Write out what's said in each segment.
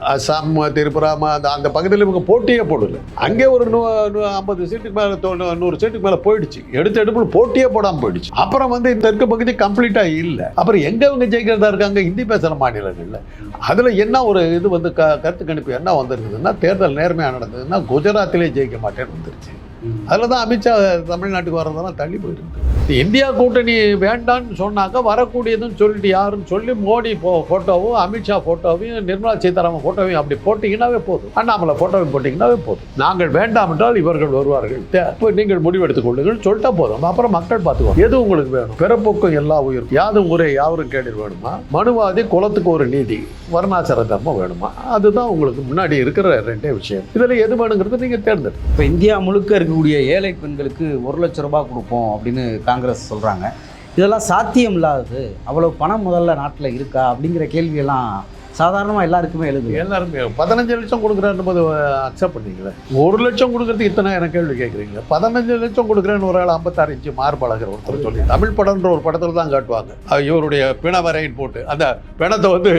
அசாம் திரிபுரா அந்த அந்த பகுதியில் இவங்க போட்டியே போடல. அங்கே ஒரு நூ நூ- ஐம்பது சீட்டுக்கு மேலே நூறு சீட்டுக்கு மேலே போயிடுச்சு. எடுத்த எடுப்பில் போட்டியே போடாமல் போயிடுச்சு. அப்புறம் வந்து இந்த தெற்கு பகுதி கம்ப்ளீட்டாக இல்லை. அப்புறம் எங்கே இவங்க ஜெயிக்கிறதா இருக்காங்க? ஹிந்தி பேசுகிற மாநிலங்களில். அதில் என்ன ஒரு இது வந்து க கருத்து கணிப்பு என்ன வந்திருக்குதுன்னா தேர்தல் நேர்மையாக நடந்ததுன்னா குஜராத்திலே ஜெயிக்க மாட்டேன்னு வந்துருச்சு. அதில் தான் அமித்ஷா தமிழ்நாட்டுக்கு வர்றதெல்லாம் தள்ளி போயிருக்கு. இந்தியா கூட்டணி வேண்டான்னு சொன்னாக்க வரக்கூடியதுன்னு சொல்லிட்டு யாருன்னு சொல்லி மோடி போ ஃபோட்டோவும் அமித்ஷா ஃபோட்டோவையும் நிர்மலா சீதாராமன் ஃபோட்டோவையும் அப்படி போட்டிங்கன்னாவே போதும். அண்ணாமலை ஃபோட்டோவையும் போட்டிங்கன்னாவே போதும். நாங்கள் வேண்டாம் என்றால் இவர்கள் வருவார்கள். தே- நீங்கள் முடிவெடுத்துக் கொள்ளுங்கள் சொல்லிட்டா போதும். அப்புறம் மக்கள் பார்த்துக்குவோம் எது உங்களுக்கு வேணும்? பிறப்புக்கும் எல்லா உயிரும் யாதும் ஒரே யாவரும் கேடில் வேணுமா? மனுவாதி குலத்துக்கு ஒரு நீதி. வர்ணாசிர தர்மம் வேணுமா? அதுதான் உங்களுக்கு முன்னாடி இருக்கிற ரெண்டே விஷயம். இதில் எது வேணுங்கிறது நீங்கள் தேர்ந்தெடுங்க. இப்போ இந்தியா முழுக்க இருக்கக்கூடிய ஏழை பெண்களுக்கு ஒரு லட்ச ரூபாய் கொடுப்போம் அப்படின்னு காங்கிரஸ் சொல்கிறாங்க இதெல்லாம் சாத்தியம் இல்லாதது அவ்வளோ பணம் முதல்ல நாட்டில் இருக்கா அப்படிங்கிற கேள்வியெல்லாம் சாதாரணமாக எல்லாருக்குமே எழுது எல்லாருமே பதினஞ்சு லட்சம் கொடுக்குறேன்னு போது அக்செப்ட் பண்ணீங்களே? ஒரு லட்சம் கொடுக்கறதுக்கு இத்தனை எனக்கு கேள்வி கேட்குறீங்க. பதினஞ்சு லட்சம் கொடுக்குறேன்னு ஒரு ஆள் ஐம்பத்தாறு இன்ச்சு மார்பழகர் ஒருத்தர் சொல்லி தமிழ் படம்ன்ற ஒரு படத்தில் தான் காட்டுவாங்க. இவருடைய பிணவரைன்னு போட்டு அந்த பிணத்தை வந்து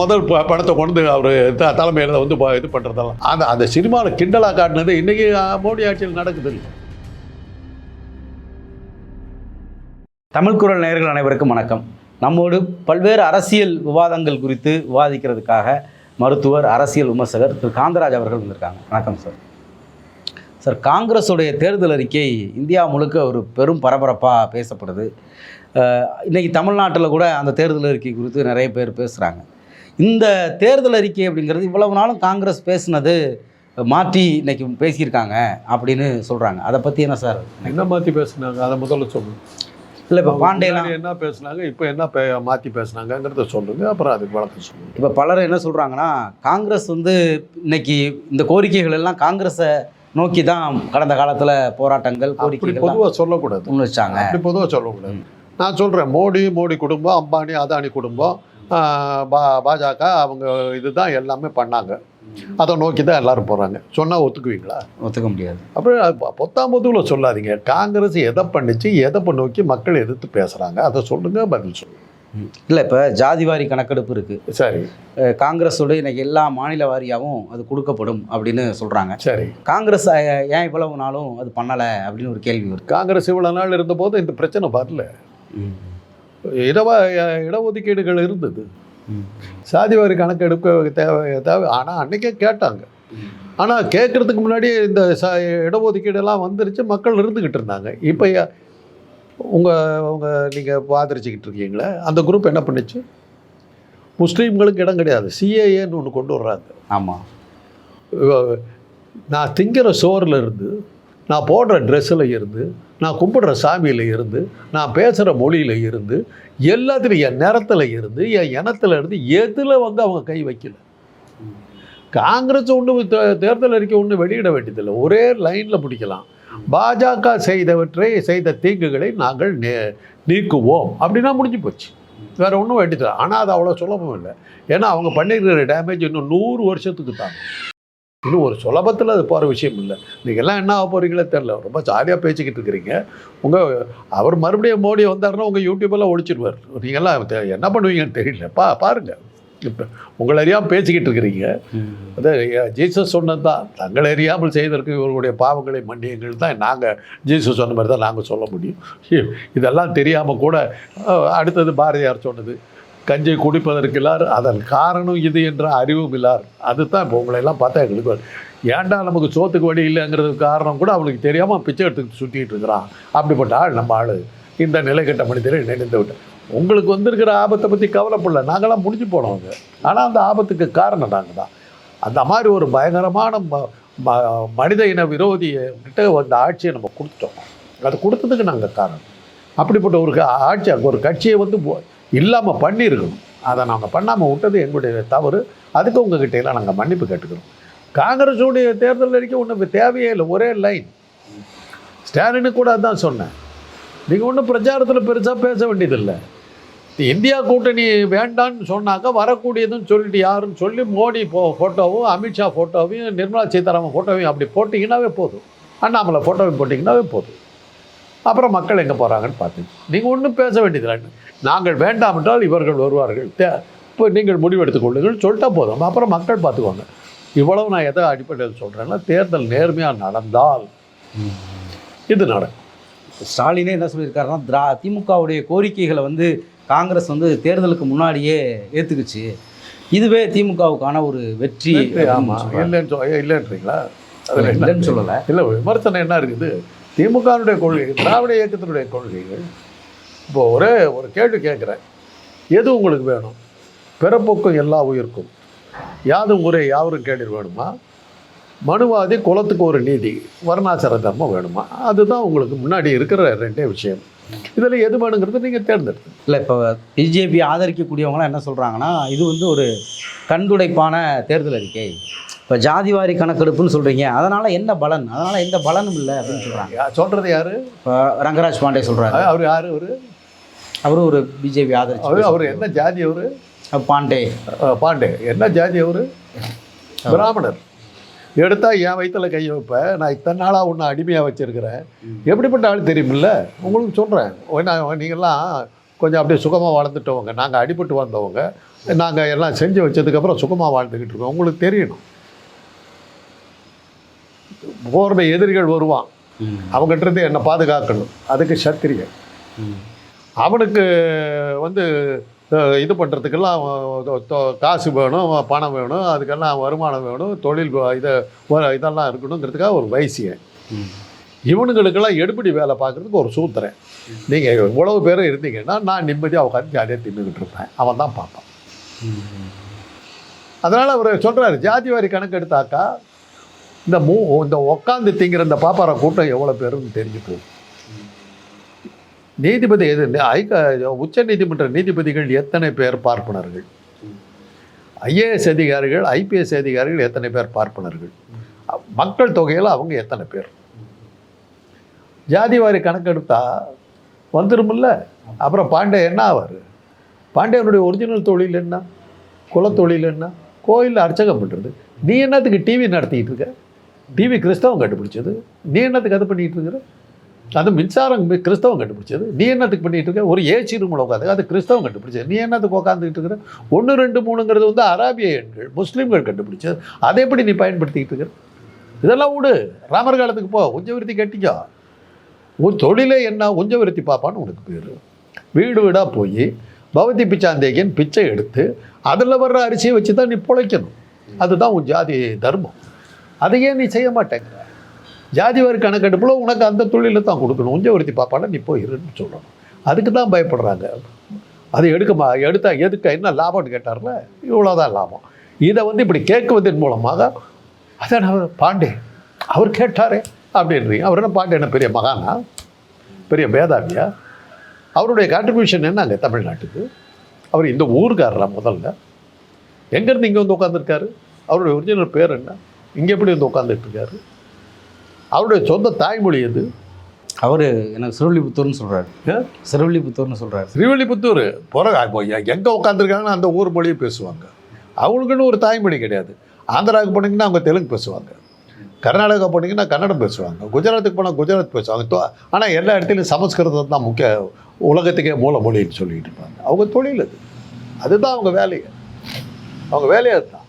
முதல் ப- படத்தை கொண்டு அவர் தலைமையில் வந்து இது பண்ணுறதெல்லாம் அந்த அந்த சினிமாவில் கிண்டலாக காட்டினது இன்றைக்கி மோடி ஆட்சியில் நடக்குது. இல்லை தமிழ் குரல் நேயர்கள் அனைவருக்கும் வணக்கம். நம்மோடு பல்வேறு அரசியல் விவாதங்கள் குறித்து விவாதிக்கிறதுக்காக மருத்துவர் அரசியல் விமர்சகர் திரு. காந்தராஜ் அவர்கள் வந்திருக்காங்க. வணக்கம் சார். சார் காங்கிரஸுடைய தேர்தல் அறிக்கை இந்தியா முழுக்க ஒரு பெரும் பரபரப்பாக பேசப்படுது. இன்றைக்கி தமிழ்நாட்டில் கூட அந்த தேர்தல் அறிக்கை குறித்து நிறைய பேர் பேசுகிறாங்க இந்த தேர்தல் அறிக்கை அப்படிங்கிறது இவ்வளவு நாளும் காங்கிரஸ் பேசினது மாற்றி இன்றைக்கி பேசியிருக்காங்க அப்படின்னு சொல்கிறாங்க அதை பற்றி என்ன சார்? என்ன மாற்றி பேசுனாங்க? அதை முதல்ல சொல்லணும் இல்லை இப்போ பாண்டேலாம் என்ன பேசுனாங்க இப்போ என்ன மாற்றி பேசுனாங்கங்கிறத சொல்லுங்க அப்புறம் அதுக்கு வழக்கம் சொல்லுங்க. இப்போ பலர் என்ன சொல்கிறாங்கன்னா காங்கிரஸ் வந்து இன்னைக்கு இந்த கோரிக்கைகள் எல்லாம் காங்கிரஸை நோக்கி தான் கடந்த காலத்தில் போராட்டங்கள் கோரிக்கைகள் பொதுவாக சொல்லக்கூடாது. முன் வச்சாங்க. அப்படி பொதுவாக சொல்லக்கூடாது. நான் சொல்கிறேன் மோடி மோடி குடும்பம் அம்பானி அதானி குடும்பம் பாஜக அவங்க இதுதான் எல்லாமே பண்ணாங்க. அதை நோக்கி தான் எல்லாரும் போகிறாங்க சொன்னால் ஒத்துக்குவீங்களா? ஒத்துக்க முடியாது. அப்புறம் பொத்தாம் பொதுவில் சொல்லாதீங்க. காங்கிரஸ் எதை பண்ணிச்சு எதை நோக்கி மக்கள் எதிர்த்து பேசுகிறாங்க அதை சொல்லுங்க பதில் சொல்லுங்க. இல்லை இப்போ ஜாதிவாரி கணக்கெடுப்பு இருக்குது சரி. காங்கிரஸோட இன்னைக்கு எல்லா மாநில வாரியாகவும் அது கொடுக்கப்படும் அப்படின்னு சொல்கிறாங்க சரி. காங்கிரஸ் ஏன் இவ்வளவு நாளும் அது பண்ணலை அப்படின்னு ஒரு கேள்வி வருது. காங்கிரஸ் இவ்வளோ நாள் இருந்தபோது இந்த பிரச்சனை வரல. இடவ இடஒதுக்கீடுகள் இருந்தது. சாதிவாரி கணக்கெடுக்க தேவை தேவை. ஆனால் அன்றைக்கே கேட்டாங்க. ஆனால் கேட்குறதுக்கு முன்னாடியே இந்த ச இடஒதுக்கீடெல்லாம் வந்துருச்சு மக்கள் இருந்துக்கிட்டு இருந்தாங்க. இப்போ உங்கள் உங்கள் நீங்கள் ஆதரிச்சுக்கிட்டு இருக்கீங்களே அந்த குரூப் என்ன பண்ணுச்சு? முஸ்லீம்களுக்கு இடம் கிடையாது. சிஏஏன்னு ஒன்று கொண்டு வர்றாங்க. ஆமாம் நான் திங்கிற சோறில் இருந்து நான் போடுற ட்ரெஸ்ஸில் இருந்து நான் கும்பிடுற சாமியில் இருந்து நான் பேசுகிற மொழியில் இருந்து எல்லாத்துலையும் என் நிறத்தில் இருந்து என் இனத்தில் இருந்து எதில் வந்து அவங்க கை வைக்கல. காங்கிரஸ் ஒன்று தேர்தல் அறிக்கை ஒன்று வெளியிட வேண்டியதில்லை. ஒரே லைனில் பிடிக்கலாம். பாஜக செய்தவற்றை செய்த தீங்குகளை நாங்கள் நே- நீக்குவோம். அப்படின்னா முடிஞ்சு போச்சு. வேறு ஒன்றும் வேண்டியதில்லை. ஆனால் அது அவ்வளோ சுலபம் இல்லை. ஏன்னா அவங்க பண்ணியிருக்கிற டேமேஜ் இன்னும் நூறு வருஷத்துக்கு தான் இன்னும் ஒரு சுலபத்தில் அது போகிற விஷயம் இல்லை. நீங்கள்லாம் என்ன ஆக போகிறீங்களே தெரில ரொம்ப ஜாலியாக பேசிக்கிட்டு இருக்கிறீங்க. உங்கள் அவர் மறுபடியும் மோடி வந்தாருன்னா உங்கள் யூடியூபெல்லாம் ஒழிச்சிடுவார் நீங்கள்லாம் என்ன பண்ணுவீங்கன்னு தெரியல. பா பாருங்கள் இப்போ உங்களை அறியாமல் பேசிக்கிட்டு இருக்கிறீங்க. அது ஜீசஸ் சொன்னது தான் தங்களை அறியாமல் செய்ததற்கு இவர்களுடைய பாவங்களை மன்னியுங்கள் தான் நாங்கள் ஜீசஸ் சொன்ன மாதிரி தான் நாங்கள் சொல்ல முடியும். இதெல்லாம் தெரியாமல் கூட அடுத்தது பாரதியார் சொன்னது. கஞ்சை குடிப்பதற்கில்லார் அதன் காரணம் இது என்ற அறிவும் இல்லார் அதுதான் இப்போ உங்களையெல்லாம் பார்த்தா எங்களுக்கு ஏன்டா நமக்கு சோத்துக்கு வழி இல்லைங்கிறதுக்கு காரணம் கூட அவனுக்கு தெரியாமல் பிச்சை எடுத்து சுற்றிட்டு இருக்கிறான் அப்படிப்பட்ட ஆள் நம்ம ஆள். இந்த நிலைக்கட்ட மனிதரை நினைந்து விட்டேன். உங்களுக்கு வந்திருக்கிற ஆபத்தை பற்றி கவலைப்படல. நாங்களாம் முடிஞ்சு போனவங்க ஆனால் அந்த ஆபத்துக்கு காரணம் நாங்கள் தான் அந்த மாதிரி ஒரு பயங்கரமான ம- ம- மனித இன விரோதியிட்ட அந்த ஆட்சியை நம்ம கொடுத்துட்டோம். அது கொடுத்ததுக்கு நாங்கள் காரணம். அப்படிப்பட்ட ஒரு க- ஆட்சி அங்கே ஒரு கட்சியை வந்து இல்லாமல் பண்ணியிருக்கணும் அதை நாங்கள் பண்ணாமல் விட்டது எங்களுடைய தவறு. அதுக்கு உங்ககிட்ட எல்லாம் நாங்கள் மன்னிப்பு கேட்டுக்கிறோம். காங்கிரஸுடைய தேர்தல் அறிக்கை ஒன்றும் தேவையே இல்லை ஒரே லைன் ஸ்டாலினு கூட அதான் சொன்னேன். நீங்கள் ஒன்றும் பிரச்சாரத்தில் பெருசாக பேச வேண்டியதில்லை. இந்தியா கூட்டணி வேண்டான்னு சொன்னாக்கா வரக்கூடியதுன்னு சொல்லிட்டு யாருன்னு சொல்லி மோடி போ ஃபோட்டோவும் அமித்ஷா ஃபோட்டோவையும் நிர்மலா சீதாராமன் ஃபோட்டோவையும் அப்படி போட்டிங்கன்னாவே போதும். அண்ணாமலை ஃபோட்டோவையும் போட்டிங்கன்னாவே போதும். அப்புறம் மக்கள் எங்கே போகிறாங்கன்னு பார்த்து. நீங்கள் ஒன்றும் பேச வேண்டியதில்லை. நாங்கள் வேண்டாம் என்றால் இவர்கள் வருவார்கள். தே இப்போ நீங்கள் முடிவெடுத்துக் கொள்ளுங்கள். சொல்லிட்டா போதும். அப்புறம் மக்கள் பார்த்துக்குவாங்க இவ்வளவு நான் எதை அடிப்படையில் சொல்கிறேன்னா தேர்தல் நேர்மையாக நடந்தால் இது நடக்கும். ஸ்டாலினே என்ன சொல்லியிருக்காருன்னா திரா திமுகவுடைய கோரிக்கைகளை வந்து காங்கிரஸ் வந்து தேர்தலுக்கு முன்னாடியே ஏற்றுக்குச்சு இதுவே திமுகவுக்கான ஒரு வெற்றி ஆமாம் இல்லைன்னு சொ இல்லைன்றீங்களா? அதில் இல்லைன்னு சொல்லலை. இல்லை விமர்சனம் என்ன இருக்குது? திமுகனுடைய கொள்கைகள் திராவிட இயக்கத்தினுடைய கொள்கைகள். இப்போ ஒரே ஒரு கேள்வி கேட்குறேன். எது உங்களுக்கு வேணும்? பிறப்புக்கும் எல்லா உயிர்க்கும். யாதும் முறை யாவரும் கேள்வி வேணுமா? மனுவாதி குலத்துக்கு ஒரு நீதி வர்ணாசிர தர்மம் வேணுமா? அதுதான் உங்களுக்கு முன்னாடி இருக்கிற ரெண்டே விஷயம். இதில் எது வேணுங்கிறது நீங்கள் தேர்ந்தெடுத்து. இல்லை இப்போ பிஜேபி ஆதரிக்கக்கூடியவங்களாம் என்ன சொல்கிறாங்கன்னா இது வந்து ஒரு கண்துடைப்பான தேர்தல் அறிக்கை. இப்போ ஜாதிவாரி கணக்கெடுப்புன்னு சொல்கிறீங்க அதனால் என்ன பலன்? அதனால் எந்த பலனும் இல்லை அப்படின்னு சொல்கிறாங்க சொல்கிறது யாரு? இப்போ ரங்கராஜ் பாண்டே சொல்கிறாரு அவர் யார் அவர்? அவரும் ஒரு பிஜேபி ஆதரிச்சு அவர் அவர் என்ன ஜாதி அவர்? பாண்டே. பாண்டே. என்ன ஜாதி அவர்? பிராமணர். எடுத்தா என் வயித்துல கையை வைப்பேன் நான் இத்தனை நாளாக உன்னை அடிமையாக வச்சிருக்கிறேன். எப்படிப்பட்ட ஆள் தெரியுமில்ல? உங்களுக்கு சொல்கிறேன் நீங்கள்லாம் கொஞ்சம் அப்படியே சுகமாக வாழ்ந்துட்டவங்க. நாங்கள் அடிபட்டு வந்தவங்க நாங்கள் எல்லாம் செஞ்சு வச்சதுக்கப்புறம் சுகமாக வாழ்ந்துக்கிட்டு இருக்கோம். உங்களுக்கு தெரியணும். போர்ட எதிரிகள் வருவான். அவங்ககிட்ட இருந்து என்னை பாதுகாக்கணும். அதுக்கு சத்திரியன். அவனுக்கு வந்து இது பண்ணுறதுக்கெல்லாம் காசு வேணும் பணம் வேணும் அதுக்கெல்லாம் வருமானம் வேணும் தொழில் இதை இதெல்லாம் இருக்கணுங்கிறதுக்காக ஒரு வைசியன். இவனுங்களுக்கெல்லாம் எடுபடி வேலை பார்க்குறதுக்கு ஒரு சூத்திரன். நீங்கள் இவ்வளவு பேரும் இருந்தீங்கன்னா நான் நிம்மதியாக உட்காந்து ஜாலியாக தின்னுக்கிட்டு இருப்பேன். அவன் தான் பார்ப்பான். அதனால் அவர் சொல்கிறாரு ஜாதி வாரி கணக்கு எடுத்தாக்கா இந்த மூ இந்த உட்காந்து திங்கிற இந்த பாப்பார கூட்டம் எவ்வளோ பேருன்னு தெரிஞ்சு போகும் நீதிபதி எது ஐக்க உச்ச நீதிமன்ற நீதிபதிகள் எத்தனை பேர் பார்ப்பனர்கள்? ஐஏஎஸ் அதிகாரிகள் ஐபிஎஸ் அதிகாரிகள் எத்தனை பேர் பார்ப்பனர்கள்? மக்கள் தொகையில் அவங்க எத்தனை பேர்? ஜாதிவாரி கணக்கெடுத்தா வந்துருமில்ல? அப்புறம் பாண்டே என்ன ஆவார்? பாண்டியனுடைய ஒரிஜினல் தொழில் என்ன? குலத்தொழில் என்ன? கோயிலில் அர்ச்சகம் பண்ணுறது நீ என்னத்துக்கு டிவி நடத்திக்கிட்டு இருக்க? டிவி கிறிஸ்தவம் கண்டுபிடிச்சது. நீ என்னத்துக்கு அது பண்ணிகிட்டு இருக்கிற? அது மின்சாரம் கிறிஸ்தவம் கண்டுபிடிச்சது. நீ என்னத்துக்கு பண்ணிகிட்டு இருக்க? ஒரு ஏசி ரூமில் உட்காந்து. அது கிறிஸ்தவம் கண்டுபிடிச்சது. நீ என்னத்துக்கு உட்காந்துக்கிட்டு இருக்கிற? ஒன்று ரெண்டு மூணுங்கிறது வந்து அராபிய எண்கள் முஸ்லீம்கள் கண்டுபிடிச்சது. அதை எப்படி நீ பயன்படுத்திக்கிட்டு இருக்கிற? இதெல்லாம் விடு. ராமர் காலத்துக்கு போ. உஞ்சவிருத்தி கட்டிக்கோ. உன் தொழிலே என்ன? உஞ்சவிருத்தி பாப்பான்னு உனக்கு பேர். வீடு வீடாக போய் பவதி பிச்சாந்தேகியன் பிச்சை எடுத்து அதில் வர்ற அரிசியை வச்சு தான் நீ பிழைக்கணும். அதுதான் உன் ஜாதி தர்மம். அதையே நீ செய்ய மாட்டேங்கிற. ஜாதி வாரி கணக்கெடுப்பில் உனக்கு அந்த தொழிலை தான் கொடுக்கணும். உஞ்சவருத்தி பாப்பால நீ போயிருன்னு சொல்லணும். அதுக்கு தான் பயப்படுறாங்க. அது எடுக்கமா? எடுத்தா எதுக்கு? என்ன லாபம்னு கேட்டார்ல? இவ்வளோதான் லாபம். இதை வந்து இப்படி கேட்குவதன் மூலமாக அதான் அவர் பாண்டே அவர் கேட்டாரே அப்படின்றீங்க. அவர் என்ன பாண்டே என்ன பெரிய மகானா? பெரிய மேதாவியா? அவருடைய கான்ட்ரிபியூஷன் என்னங்க தமிழ்நாட்டுக்கு? அவர் இந்த ஊருக்காரரா முதல்ல? எங்கேருந்து இங்கே வந்து உட்காந்துருக்காரு அவருடைய ஒரிஜினல் பேர் என்ன? இங்கே எப்படி வந்து உட்காந்துட்டு இருக்காரு? அவருடைய சொந்த தாய்மொழி எது? அவர் எனக்கு சிறுவள்ளிபுத்தூர்னு சொல்கிறாரு? சிறுவள்ளிபுத்தூர்னு சொல்கிறாரு ஸ்ரீவில்லிபுத்தூர் போகிற எங்கே உட்காந்துருக்காங்கன்னா அந்த ஊர் மொழியை பேசுவாங்க. அவங்களுக்குன்னு ஒரு தாய்மொழி கிடையாது. ஆந்திராவுக்கு போனீங்கன்னா அவங்க தெலுங்கு பேசுவாங்க. கர்நாடகா போனீங்கன்னா கன்னடம் பேசுவாங்க. குஜராத்துக்கு போனால் குஜராத் பேசுவாங்க. ஆனால் எல்லா இடத்துலையும் சமஸ்கிருதம் தான் முக்கிய உலகத்துக்கே மூல மொழின்னு சொல்லிட்டு இருப்பாங்க. அவங்க தொழில் அது. அதுதான் அவங்க வேலையை. அவங்க வேலையை அதுதான்.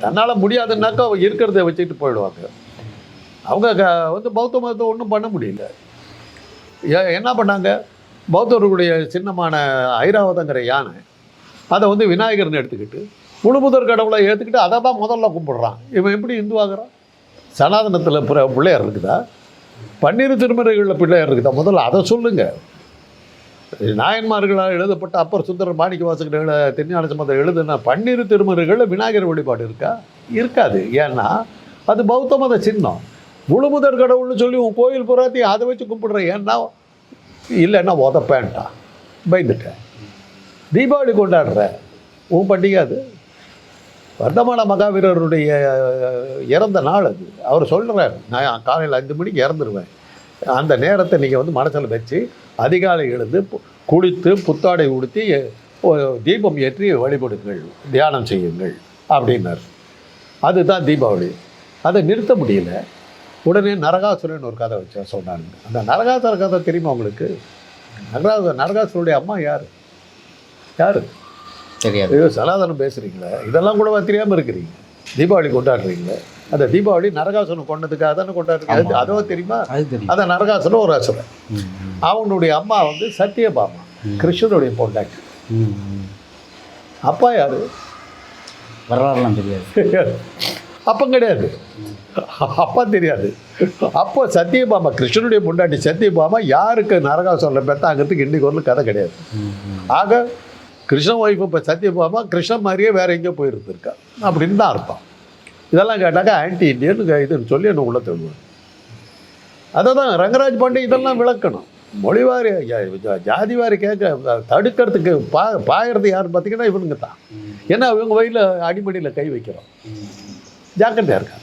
தன்னால் முடியாதுன்னாக்கா அவங்க இருக்கிறத வச்சுக்கிட்டு போயிடுவாங்க. அவங்க க வந்து பௌத்த மதத்தை ஒன்றும் பண்ண முடியல. ஏ- என்ன பண்ணாங்க? பௌத்தர்களுடைய சின்னமான ஐராவதங்கிற யானை அதை வந்து விநாயகர்னு எடுத்துக்கிட்டு முழுமுதற் கடவுளை ஏற்றுக்கிட்டு அதை தான் முதல்ல கும்பிடுறான். இவன் எப்படி இந்து சனாதனத்தில் பிற பிள்ளையார் இருக்குதா? பன்னீர் திருமறைகளில் பிள்ளையார் இருக்குதா? முதல்ல அதை சொல்லுங்கள் நாயன்மார்களால் எழுதப்பட்ட அப்பர் சுந்தர மாணிக்க வாசகர் எழு திருஞான எழுதுன பன்னிரு திருமறைகளில் விநாயகர் வழிபாடு இருக்கா? இருக்காது. ஏன்னா அது பௌத்த மத சின்னம். முழுமுதற் கடவுள்னு சொல்லி உன் கோயில் புறாத்தையும் அதை வச்சு கும்பிடுறேன் ஏன்னா இல்லைன்னா உதப்பேன்ட்டா பயந்துட்டேன். தீபாவளி கொண்டாடுற. உன் பண்டிகை அது. வர்த்தமான மகாவீரருடைய இறந்த நாள் அது. அவர் சொல்கிறார் நான் காலையில் அஞ்சு மணிக்கு இறந்துருவேன். அந்த நேரத்தை நீங்கள் வந்து மனசில் வச்சு அதிகாலை எழுந்து குளித்து புத்தாடை உடுத்தி தீபம் ஏற்றி வழிபடுங்கள் தியானம் செய்யுங்கள் அப்படின்னார். அதுதான் தீபாவளி. அதை நிறுத்த முடியல. உடனே நரகாசுரன் ஒரு கதை வச்சு சொன்னாங்க. அந்த நரகாசுர கதை தெரியுமா உங்களுக்கு? நரகாசுர நரகாசுரனுடைய அம்மா யார்? யார்? தெரியாது. ஐயோ சனாதனம் பேசுகிறீங்களே இதெல்லாம் கூட தெரியாமல் இருக்கிறீங்க? தீபாவளி கொண்டாடுறீங்க அந்த தீபாவளி நரகாசுரன் கொண்டதுக்காக தானே கொண்டாடுறீங்க அது- தெரியுமா? அந்த நரகாசுரன் ஒரு அசுரன். அவனுடைய அம்மா வந்து சத்யபாமா. கிருஷ்ணனுடைய பொண்டாட்டி. அப்பா யாரு? வரலாறுலாம் தெரியாது. அப்பம் கிடையாது. அப்பா தெரியாது. அப்போ சத்யபாமா கிருஷ்ணனுடைய பொண்டாட்டி சத்யபாமா யாருக்கு நரகாசுரன் பெத்தாங்கிறதுக்கு இன்னைக்கு ஒரு கதை கிடையாது. ஆக கிருஷ்ண ஒய்ஃப் இப்போ சத்யபாமா கிருஷ்ணன் மாதிரியே வேற எங்கேயோ போயிருந்திருக்கா? அப்படின்னு தான் அர்த்தம். இதெல்லாம் கேட்டாக்கா ஆன்டி இண்டியன் இதுன்னு சொல்லி என்ன உள்ள தள்ளுவாங்க அதை தான் ரங்கராஜ் பாண்டே இதெல்லாம் விளக்கணும். மொழிவாரி ஜாதி வாரி கேட்க தடுக்கிறதுக்கு பா பாயறது யாருன்னு பார்த்தீங்கன்னா இவனுங்க தான். ஏன்னா இவங்க வயலில் அடிமடியில் கை வைக்கிறோம். ஜாக்கிரதையாக இருக்காங்க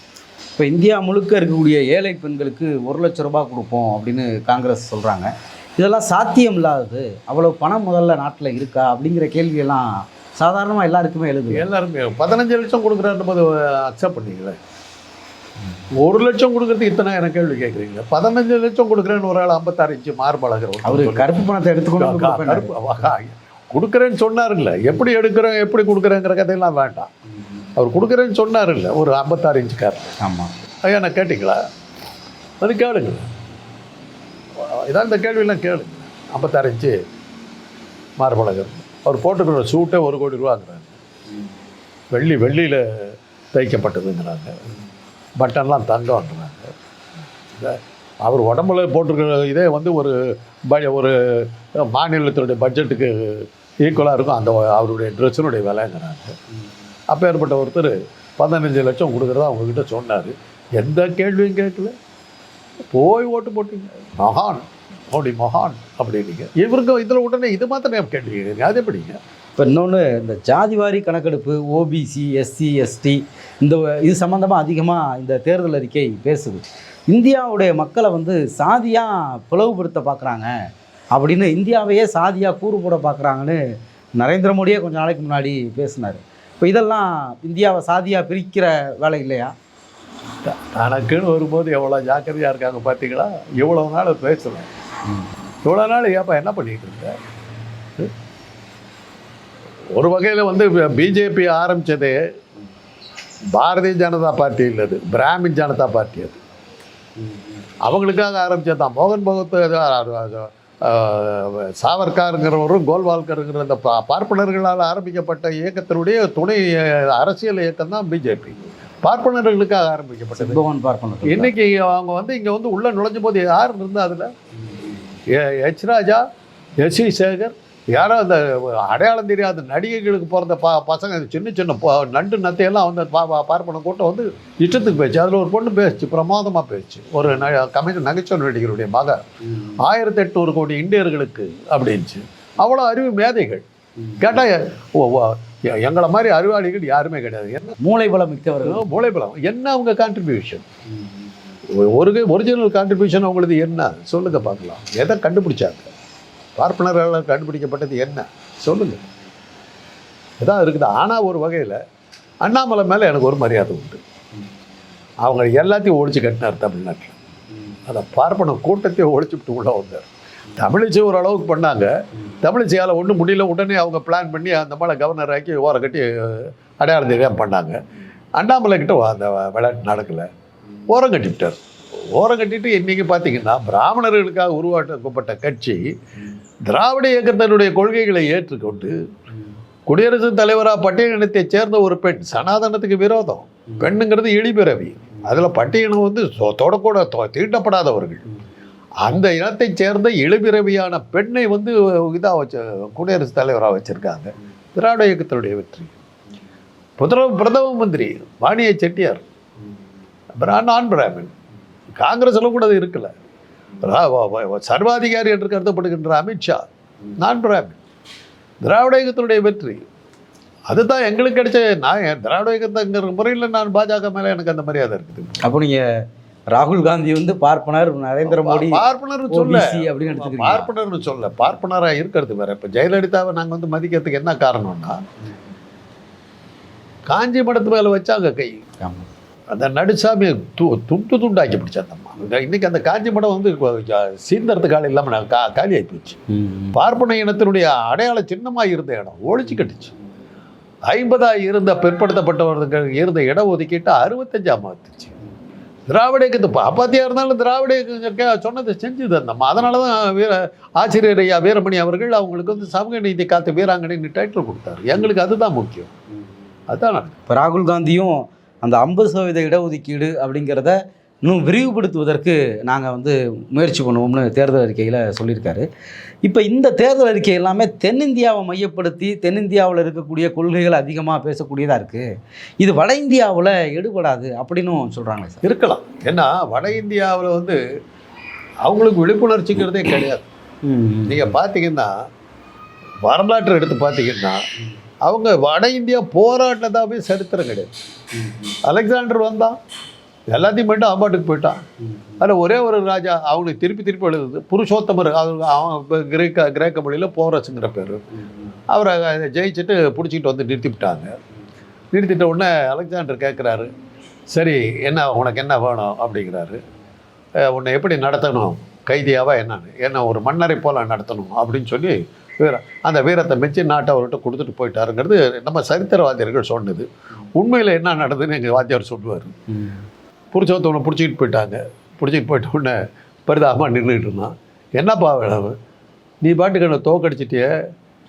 இப்போ இந்தியா முழுக்க இருக்கக்கூடிய ஏழை பெண்களுக்கு ஒரு லட்ச ரூபாய் கொடுப்போம் அப்படின்னு காங்கிரஸ் சொல்கிறாங்க இதெல்லாம் சாத்தியம் இல்லாதது. அவ்வளோ பணம் முதல்ல நாட்டில் இருக்கா அப்படிங்கிற கேள்வியெல்லாம் சாதாரணமாக எல்லாருக்குமே எழுது எல்லாருமே பதினஞ்சு லட்சம் கொடுக்குறாருன்னு போது அக்செப்ட் பண்ணீங்களே ஒரு லட்சம் கொடுக்கறதுக்கு இத்தனை எனக்கு கேள்வி கேட்குறீங்க. பதினஞ்சு லட்சம் கொடுக்குறேன்னு ஒரு ஆள் ஐம்பத்தாறு இன்ச்சு மார்பழகர் அவரு கருப்பு பணத்தை எடுத்துக்கொண்டு. கருப்பு கொடுக்குறேன்னு சொன்னாருல்ல. எப்படி எடுக்கிறேன் எப்படி கொடுக்குறேங்கிற கதையெல்லாம் வேண்டாம். அவர் கொடுக்குறேன்னு சொன்னாருல்ல ஒரு ஐம்பத்தாறு இன்ச்சுக்காரர். ஆமாம் ஐயா நான் கேட்டிங்களா? அது கேளுங்க. இதான் இந்த கேள்வியெல்லாம் கேளுங்க. ஐம்பத்தாறு இன்ச்சு மார்பழகர். அவர் போட்டுக்கிற சூட்டே ஒரு கோடி ரூபாங்கிறாங்க. வெள்ளி வெள்ளியில் தைக்கப்பட்டதுங்கிறாங்க பட்டன்லாம் தங்கம்ன்றாங்க அவர் உடம்புல போட்டிருக்கிற இதே வந்து ஒரு ப ஒரு மாநிலத்தினுடைய பட்ஜெட்டுக்கு ஈக்குவலாக இருக்கும். அந்த அவருடைய ட்ரெஸ்ஸினுடைய விலைங்கிறாங்க. அப்பேற்பட்ட ஒருத்தர் பதினஞ்சு லட்சம் கொடுக்குறதா அவங்கக்கிட்ட சொன்னார். எந்த கேள்வியும் கேட்கல. போய் ஓட்டு போட்டீங்க. மகான். மோடி மகான் அப்படின்னீங்க இவருக்கு இதில் உடனே இது மாத்திரம் கேள்வி கேட்குறீங்க அது எப்படிங்க இப்போ இன்னொன்று இந்த ஜாதிவாரி கணக்கெடுப்பு ஓபிசி எஸ்சி எஸ்டி இந்த இது சம்மந்தமாக அதிகமாக இந்த தேர்தல் அறிக்கை பேசுது. இந்தியாவுடைய மக்களை வந்து சாதியாக பிளவுபடுத்த பார்க்குறாங்க அப்படின்னு இந்தியாவையே சாதியாக கூறு போட பார்க்குறாங்கன்னு நரேந்திர மோடியே கொஞ்ச நாளைக்கு முன்னாடி பேசினார். இப்போ இதெல்லாம் இந்தியாவை சாதியாக பிரிக்கிற வேலை இல்லையா? தனக்குன்னு வரும்போது எவ்வளோ ஜாக்கிரதையாக இருக்காங்க பார்த்தீங்களா இவ்வளோ நாள் பேசுகிறேன் இவ்வளோ நாள் ஏப்பா என்ன பண்ணிட்டு இருக்க ம்? ஒரு வகையில் வந்து பிஜேபி ஆரம்பித்ததே பாரதிய ஜனதா பார்ட்டி இல்லது பிராமின் ஜனதா பார்ட்டி அது. அவங்களுக்காக ஆரம்பித்தது தான். மோகன் பகவத் சாவர்காருங்கிறவரும் கோல்வால்கருங்கிற இந்த பார்ப்பனர்களால் ஆரம்பிக்கப்பட்ட இயக்கத்தினுடைய துணை அரசியல் இயக்கம் தான் பிஜேபி. பார்ப்பனர்களுக்காக ஆரம்பிக்கப்பட்டது. இன்னைக்கு அவங்க வந்து இங்கே வந்து உள்ளே நுழைஞ்ச போது யார் இருந்தா அதில்? H Raja S V Sekhar யாரோ அந்த அடையாளம் தெரியாத நடிகைகளுக்கு பிறந்த ப பசங்க சின்ன சின்ன நண்டு நத்தையெல்லாம் வந்து பா பார்ப்பன கூட்டம் வந்து இஷ்டத்துக்கு பேச்சு அதில் ஒரு பொண்ணு பேசுச்சு பிரமாதமாக பேச்சு ஒரு ந கவிஞர் நகைச்சுவை நடிகருடைய மக. ஆயிரத்தி எட்நூறு கோடி இந்தியர்களுக்கு அப்படின்ச்சு அவ்வளோ அறிவு மேதைகள். கேட்டால் எங்களை மாதிரி அறிவாளிகள் யாருமே கிடையாது. என்ன மூளை பலம் மிக்கவர்கள். மூளைபலம். என்ன அவங்க கான்ட்ரிபியூஷன் ஒரு ஒரிஜினல் கான்ட்ரிபியூஷன் அவங்களது என்ன? சொல்லுங்க பார்க்கலாம். எதை கண்டுபிடிச்சாங்க? பார்ப்பனர்களால் கண்டுபிடிக்கப்பட்டது என்ன? சொல்லுங்க. இதான் இருக்குது. ஆனால் ஒரு வகையில் அண்ணாமலை மேலே எனக்கு ஒரு மரியாதை உண்டு. அவங்க எல்லாத்தையும் ஒழிச்சு கட்டினார் தமிழ்நாட்டில். அதை பார்ப்பன கூட்டத்தையும் ஒழிச்சுட்டு உள்ள வந்தார். தமிழிச்சை ஒரு அளவுக்கு பண்ணாங்க. தமிழிச்சையால் ஒன்றும் முடியல. உடனே அவங்க பிளான் பண்ணி அந்த மேலே கவர்னர் ஆக்கி ஓர கட்டி அடையாளம் தெரியாமல் பண்ணாங்க. அண்ணாமலை கிட்ட அந்த விளையாட்டு நடக்கலை. ஓரம் கட்டிவிட்டார் ஓரம் கட்டிட்டு இன்றைக்கி பார்த்தீங்கன்னா பிராமணர்களுக்காக உருவாக்கப்பட்ட கட்சி திராவிட இயக்கத்தினுடைய கொள்கைகளை ஏற்றுக்கொண்டு குடியரசுத் தலைவராக பட்டியலினத்தைச் சேர்ந்த ஒரு பெண் சனாதனத்துக்கு விரோதம். பெண்ணுங்கிறது இழிபிறவி. அதில் பட்டியலினம் வந்து தொடக்கூட தீட்டப்படாதவர்கள். அந்த இனத்தைச் சேர்ந்த இழிபிறவியான பெண்ணை வந்து இதாக வச்ச குடியரசுத் தலைவராக வச்சுருக்காங்க. திராவிட இயக்கத்தினுடைய வெற்றி. புதர பிரதம மந்திரி வாணிய செட்டியார். நான் பிராமின் காங்கிரஸில் கூட அது இருக்கல. சர்வாதிகாரி என்று கருதப்படுகின்ற அமித்ஷா நான் பிராமின் திராவிட இயக்கத்தினுடைய வெற்றி. அதுதான் எங்களுக்கு கிடைச்ச நான் திராவிட இயக்கத்தங்கிற முறையில் நான் பாஜக மேலே எனக்கு அந்த மரியாதை இருக்குது. அப்போ நீங்கள் ராகுல் காந்தி வந்து பார்ப்பனர் நரேந்திர மோடி பார்ப்பனர் சொல்ல. அப்படின்னு பார்ப்பனர்னு சொல்ல. பார்ப்பனராக இருக்கிறது வேற. இப்போ ஜெயலலிதாவை நாங்கள் வந்து மதிக்கிறதுக்கு என்ன காரணம்னா காஞ்சி மடத்து மேலே வச்சாங்க கை. ஆமா. அந்த நடுசாமியை து துண்டு துண்டாக்கி பிடிச்சாந்தம்மா இன்னைக்கு அந்த காஞ்சி மடம் வந்து சீந்தரத்துக்கு ஆள் இல்லாமல் கா காலியாகி போச்சு. பார்ப்பன இனத்தினுடைய அடையாள சின்னமாக இருந்த இடம் ஒழிச்சு கட்டுச்சு. ஐம்பதா இருந்த பிற்படுத்தப்பட்டவர்கள் இருந்த இட ஒதுக்கீட்டு அறுபத்தஞ்சா மாத்துச்சு திராவிட இயக்கத்து பாப்பாத்தியா இருந்தாலும் திராவிட இயக்கம் சொன்னதை செஞ்சது நம்ம அதனால தான் வீர ஆசிரியர் ஐயா வீரமணி அவர்கள் அவங்களுக்கு வந்து சமூக நீதி காத்த வீராங்கனைன்னு டைட்டில் கொடுத்தாரு. எங்களுக்கு அதுதான் முக்கியம். அதுதான். இப்போ ராகுல் காந்தியும் அந்த ஐம்பது சதவீத இடஒதுக்கீடு அப்படிங்கிறத இன்னும் விரிவுபடுத்துவதற்கு நாங்கள் வந்து முயற்சி பண்ணுவோம்னு தேர்தல் அறிக்கையில் சொல்லியிருக்காரு. இப்போ இந்த தேர்தல் அறிக்கை எல்லாமே தென்னிந்தியாவை மையப்படுத்தி தென்னிந்தியாவில் இருக்கக்கூடிய கொள்கைகள் அதிகமாக பேசக்கூடியதாக இருக்குது இது வட இந்தியாவில் எடுபடாது அப்படின்னும் சொல்கிறாங்களே சார். இருக்கலாம். ஏன்னா வட இந்தியாவில் வந்து அவங்களுக்கு விழிப்புணர்ச்சிங்கிறதே கிடையாது. நீங்கள் பார்த்தீங்கன்னா வரலாற்றை எடுத்து பார்த்தீங்கன்னா அவங்க வட இந்தியா போராட்டதாவே சரித்திரம் கிடையாது. அலெக்சாண்டர் வந்தான். எல்லாத்தையும் போயிட்டு அம்பாட்டுக்கு போயிட்டான். அதில் ஒரே ஒரு ராஜா அவனுக்கு திருப்பி திருப்பி எழுதுது. புருஷோத்தமர் அவங்க அவன் கிரேக்க கிரேக்க மொழியில் போரஸுங்கிற பேர். அவரை ஜெயிச்சுட்டு பிடிச்சிக்கிட்டு வந்து நிறுத்திவிட்டாங்க. நிறுத்திட்ட உடனே அலெக்சாண்டர் கேட்குறாரு சரி என்ன உனக்கு என்ன வேணும்? அப்படிங்கிறாரு. உன்னை எப்படி நடத்தணும்? கைதியாவா என்னன்னு? என்ன ஒரு மன்னரை போல நடத்தணும்? அப்படின்னு சொல்லி வீர அந்த வீரத்தை மெச்சி நாட்டை அவர்கிட்ட கொடுத்துட்டு போயிட்டாருங்கிறது நம்ம சரித்திரவாதியர்கள் சொன்னது. உண்மையில் என்ன நடந்ததுன்னு எங்கள் வாத்தியார் சொல்லுவார். பிடிச்சவத்தவனை பிடிச்சிக்கிட்டு போயிட்டாங்க. பிடிச்சிக்கிட்டு போயிட்ட உடனே பரிதாபமாக நின்றுட்டு இருந்தான். என்னப்பா வேணும்? நீ பாட்டுக்கு என்னை தோக்கடிச்சிட்டியே?